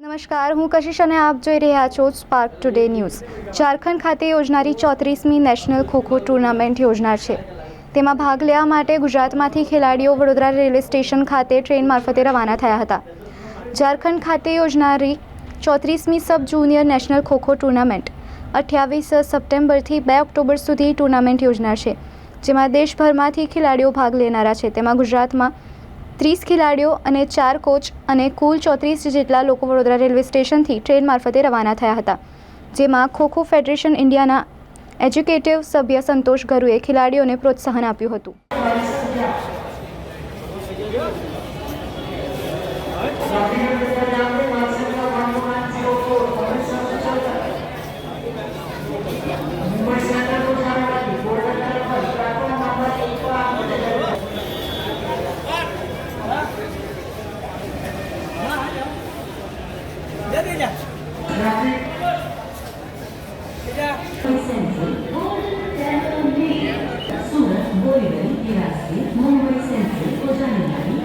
નમસ્કાર, હું કશિશ અને આપ જોઈ રહ્યા છો સ્પાર્ક ટુડે ન્યૂઝ ઝારખંડ ખાતે યોજનારી ચોત્રીસમી નેશનલ ખોખો ટુર્નામેન્ટ યોજનાર છે. તેમાં ભાગ લેવા માટે ગુજરાતમાંથી ખેલાડીઓ વડોદરા રેલવે સ્ટેશન ખાતે ટ્રેન મારફતે રવાના થયા હતા. ઝારખંડ ખાતે યોજનારી ચોત્રીસમી sub junior national kho kho tournament અઠ્યાવીસ સપ્ટેમ્બરથી બે ઓક્ટોબર સુધી ટુર્નામેન્ટ યોજનાર છે. જેમાં દેશભરમાંથી ખેલાડીઓ ભાગ લેનારા છે. તેમાં ગુજરાતમાં ત્રીસ ખેલાડીઓ અને ચાર કોચ અને કુલ ચોત્રીસ જેટલા લોકો વડોદરા રેલવે સ્ટેશનથી ટ્રેન મારફતે રવાના થયા હતા, જેમાં ખોખો ફેડરેશન ઇન્ડિયાના એજ્યુકેટિવ સભ્ય સંતોષ ગરુએ ખેલાડીઓને પ્રોત્સાહન આપ્યું હતું. Thank Borivali Boyden, Irasi, Mumbai Central, Kojanimari,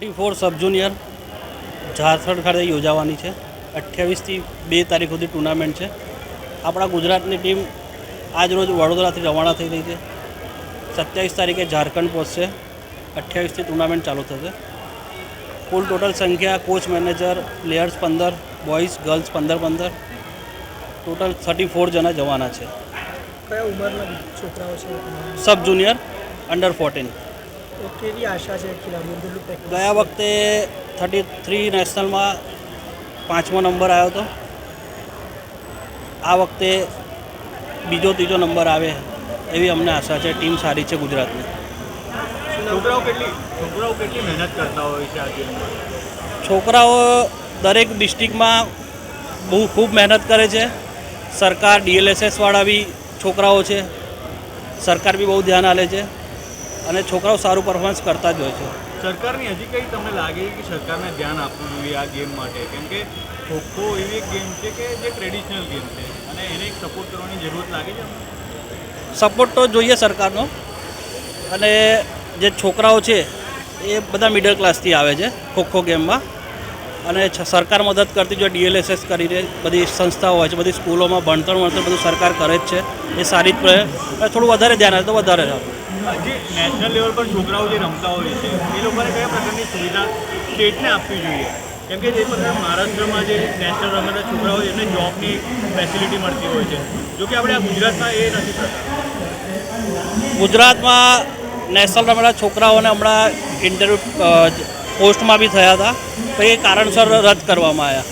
thirty four sub junior Jharkhand ખાતે યોજાવાની છે. અઠ્યાવીસથી બે તારીખ સુધી ટુર્નામેન્ટ છે. આપણા ગુજરાતની ટીમ આજરોજ વડોદરાથી રવાના થઈ રહી છે. સત્યાવીસ તારીખે ઝારખંડ પહોંચશે. અઠ્યાવીસથી ટુર્નામેન્ટ ચાલુ થશે. કુલ ટોટલ સંખ્યા કોચ મેનેજર પ્લેયર્સ પંદર બોયઝ ગર્લ્સ પંદર પંદર. ટોટલ થર્ટી ફોર જણા જવાના છે. કયા ઉંમરના છોકરાઓ છે? સબ જુનિયર અંડર ફોર્ટીન કેવી આશા છે ગયા વખતે થર્ટી થ્રી નેશનલમાં પાંચમો નંબર આવ્યો હતો. આ વખતે બીજો ત્રીજો નંબર આવે એવી અમને આશા છે. ટીમ સારી છે ગુજરાતની. છોકરાઓ કેટલી છોકરાઓ કેટલી મહેનત કરતા હોય છે આ છોકરાઓ દરેક ડિસ્ટ્રિક્ટમાં બહુ ખૂબ મહેનત કરે છે. સરકાર ડીએલએસએસવાળા બી છોકરાઓ છે. સરકાર બી બહુ ધ્યાન આલે છે. અને છોકરાઓ સારું પરફોર્મન્સ કરતા જ હોય છે. સરકારની હજી કંઈ તમને લાગે છે કે સરકારને ધ્યાન આપવું જોઈએ આ ગેમ માટે? કેમ કે ખોખો એવી એક ગેમ છે કે જે ટ્રેડિશનલ ગેમ છે. અને એને એક સપોર્ટ કરવાની જરૂરત લાગે છે સપોર્ટ તો જોઈએ સરકારનો. અને જે છોકરાઓ છે એ બધા મિડલ ક્લાસથી આવે છે ખોખો ગેમમાં. અને સરકાર મદદ કરતી જો ડીએલએસએસ કરીને બધી સંસ્થાઓ હોય છે બધી સ્કૂલોમાં ભણતર વણતર બધું સરકાર કરે જ છે. એ સારી જ પ્રયત્ન અને થોડું વધારે ધ્યાન આપે તો વધારે સારું. આ જે નેશનલ લેવલ પર છોકરાઓ જે રમતા હોય છે એ લોકોને કયા પ્રકારની સુવિધા સ્ટેટને આપવી જોઈએ? કેમ કે જે પ્રકારે મહારાષ્ટ્રમાં જે નેશનલ રમેલા છોકરાઓ હોય એમને જોબની ફેસિલિટી મળતી હોય છે. જો કે આપણે આ ગુજરાતમાં એ નથી થતા. ગુજરાતમાં નેશનલ રમેલા છોકરાઓને હમણાં ઇન્ટરવ્યૂ પોસ્ટમાં બી થયા હતા તો એ કારણસર રદ કરવામાં આવ્યા.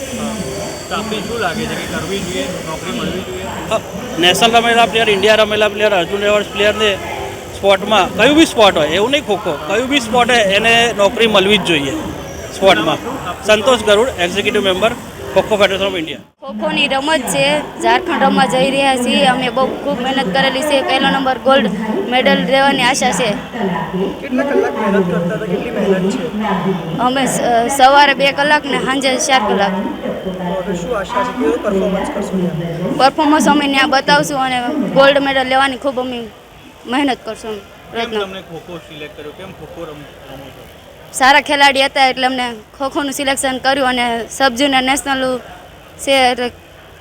તો આપણી શું લાગે છે કે કરવી જોઈએ નોકરી મળવી જોઈએ? નેશનલ રમેલા પ્લેયર ઇન્ડિયા રમેલા પ્લેયર અર્જુન એવોર્ડ પ્લેયરને સ્પોર્ટમાં કયું બી સ્પોર્ટ હોય એવું નહીં ખોખો. કયું બી સ્પોર્ટ હોય એને નોકરી મળવી જ જોઈએ સ્પોર્ટમાં Santosh Garud executive member kho kho federation of India ખોખોની રમત છે ઝારખંડ રમવા જઈ રહ્યા છીએ. અમે બહુ ખૂબ મહેનત કરેલી છે. પહેલો નંબર ગોલ્ડ મેડલ લેવાની આશા છે. કેટલા કલાક મહેનત કરતા હતા? કેટલી મહેનત છે? અમે સવારે બે કલાક ને સાંજે ચાર કલાક. પરફોર્મન્સ અમે ત્યાં બતાવશું અને ગોલ્ડ મેડલ લેવાની ખૂબ અમે મહેનત કરશું પ્રયત્ન. તમને ખોખો સિલેક્ટ કર્યો? કેમ ખોખો રમો છો? સારા ખેલાડી હતા એટલે અમને ખોખોનું સિલેક્શન કર્યું અને સબ જુનિયર નેશનલ છે એટલે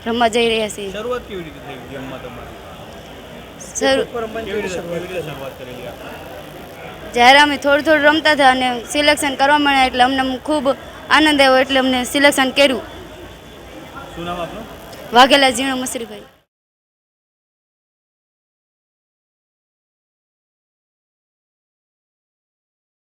રમવા જઈ રહ્યા છીએ. શરૂઆત કેવી રીતે થઈ ગેમમાં તમારી? જ્યારે અમે થોડું થોડું રમતા હતા અને સિલેક્શન કરવા મળ્યા એટલે અમને ખૂબ આનંદ આવ્યો એટલે અમને સિલેક્શન કર્યું. શું નામ આપનું? વાઘેલા ઝીણો મસરીભાઈ.